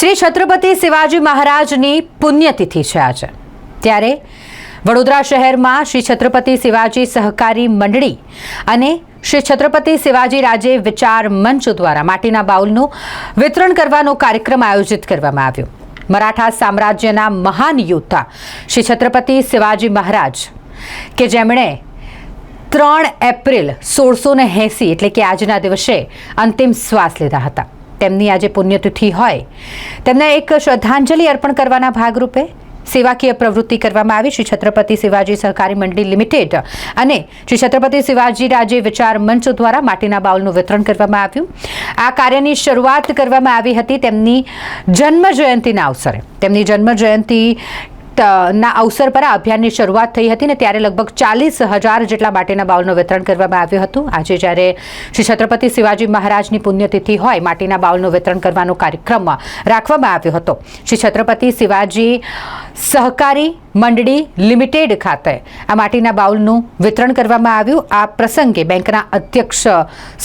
શ્રી છત્રપતિ શિવાજી મહારાજની પુણ્યતિથિ છે આજે. ત્યારે વડોદરા શહેરમાં શ્રી છત્રપતિ શિવાજી સહકારી મંડળી અને શ્રી છત્રપતિ શિવાજી રાજે વિચાર મંચ દ્વારા માટીના બાઉલનું વિતરણ કરવાનો કાર્યક્રમ આયોજિત કરવામાં આવ્યો. મરાઠા સામ્રાજ્યના મહાન યોદ્ધા શ્રી છત્રપતિ શિવાજી મહારાજ, કે જેમણે ત્રણ એપ્રિલ સોળસો ને એંસી, એટલે કે આજના દિવસે અંતિમ શ્વાસ લીધા હતા. તેમની આજે પુણ્યતિથિ હોય. તેમને એક શ્રદ્ધાંજલિ અર્પણ કરવાના ભાગરૂપે સેવાકીય પ્રવૃત્તિ કરવામાં આવી. શ્રી છત્રપતિ શિવાજી સહકારી મંડળી લિમિટેડ અને શ્રી છત્રપતિ શિવાજી રાજે વિચાર મંચ દ્વારા માટીના બાઉલનું વિતરણ કરવામાં આવ્યું. આ કાર્યની શરૂઆત કરવામાં આવી હતી તેમની જન્મ જયંતિના અવસરે. તેમની જન્મ જયંતિ ના અવસર પર આ અભિયાનની શરૂઆત થઈ હતી ને ત્યારે લગભગ ચાલીસ હજાર જેટલા માટીના બાઉલનું વિતરણ કરવામાં આવ્યું હતું. આજે જ્યારે શ્રી છત્રપતિ શિવાજી મહારાજની પુણ્યતિથિ હોય, માટીના બાઉલનું વિતરણ કરવાનો કાર્યક્રમ રાખવામાં આવ્યો હતો. શ્રી છત્રપતિ શિવાજી સહકારી મંડળી લિમિટેડ ખાતે આ માટીના બાઉલનું વિતરણ કરવામાં આવ્યું. આ પ્રસંગે બેંકના અધ્યક્ષ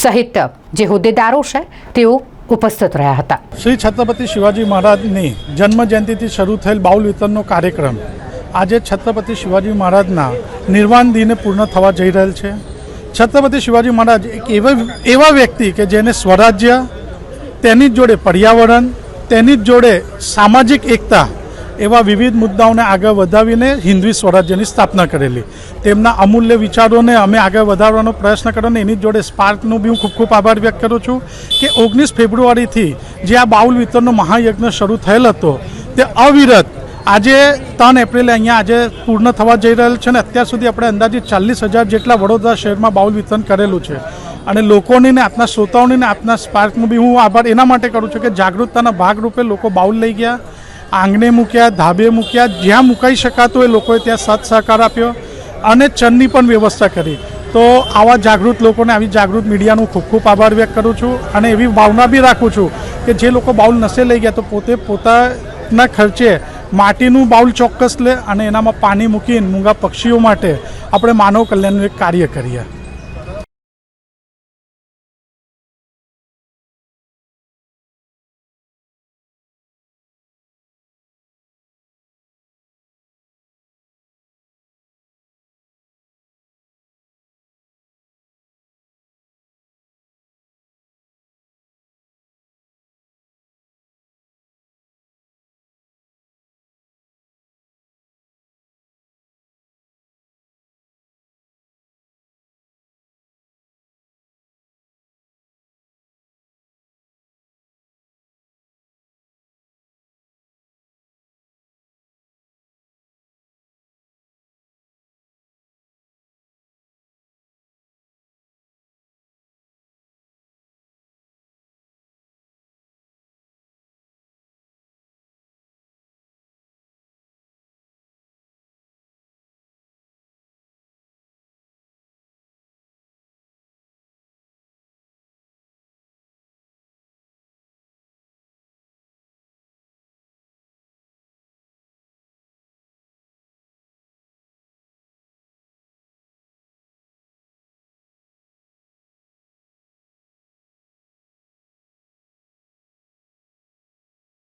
સહિત જે હોદ્દેદારો છે, તેઓ ઉપસ્થિત રહ્યા હતા. શ્રી છત્રપતિ શિવાજી મહારાજની જન્મ જયંતિથી શરૂ થયેલ બાઉલ વિતરણનો કાર્યક્રમ આજે છત્રપતિ શિવાજી મહારાજના નિર્વાણ દિને પૂર્ણ થવા જઈ રહેલ છે. છત્રપતિ શિવાજી મહારાજ એક એવા એવા વ્યક્તિ કે જેને સ્વરાજ્ય, તેની જોડે પર્યાવરણ, તેની જોડે સામાજિક એકતા એવા વિવિધ મુદ્દાઓને આગળ વધાવીને હિન્દવી સ્વરાજ્યની સ્થાપના કરેલી. તેમના અમૂલ્ય વિચારોને અમે આગળ વધારવાનો પ્રયત્ન કર્યો અને એની જોડે સ્પાર્કનો બી હું ખૂબ ખૂબ આભાર વ્યક્ત કરું છું કે ઓગણીસ ફેબ્રુઆરીથી જે આ બાઉલ વિતરણનો મહાયજ્ઞ શરૂ થયેલ હતો, તે અવિરત આજે ત્રણ એપ્રિલે અહીંયા આજે પૂર્ણ થવા જઈ રહેલ છે અને અત્યાર સુધી આપણે અંદાજે ચાલીસ હજાર જેટલા વડોદરા શહેરમાં બાઉલ વિતરણ કરેલું છે. અને લોકોની ને આપના શ્રોતાઓની ને આપના સ્પાર્કનું બી હું આભાર એના માટે કરું છું કે જાગૃતતાના ભાગરૂપે લોકો બાઉલ લઈ ગયા આંગણે મૂક્યા, ધાબે મૂક્યા, જ્યાં મુકાઈ શકાતું એ લોકોએ ત્યાં સાથ સહકાર આપ્યો અને ચંદની પણ વ્યવસ્થા કરી. તો આવા જાગૃત લોકોને, આવી જાગૃત મીડિયાનો ખૂબ ખૂબ આભાર વ્યક્ત કરું છું અને એવી ભાવના બી રાખું છું કે જે લોકો બાઉલ નશે લઈ ગયા તો પોતે પોતાના ખર્ચે માટીનું બાઉલ ચોક્કસ લે અને એનામાં પાણી મૂકીને મૂંગા પક્ષીઓ માટે આપણે માનવ કલ્યાણનું એક કાર્ય કરીએ.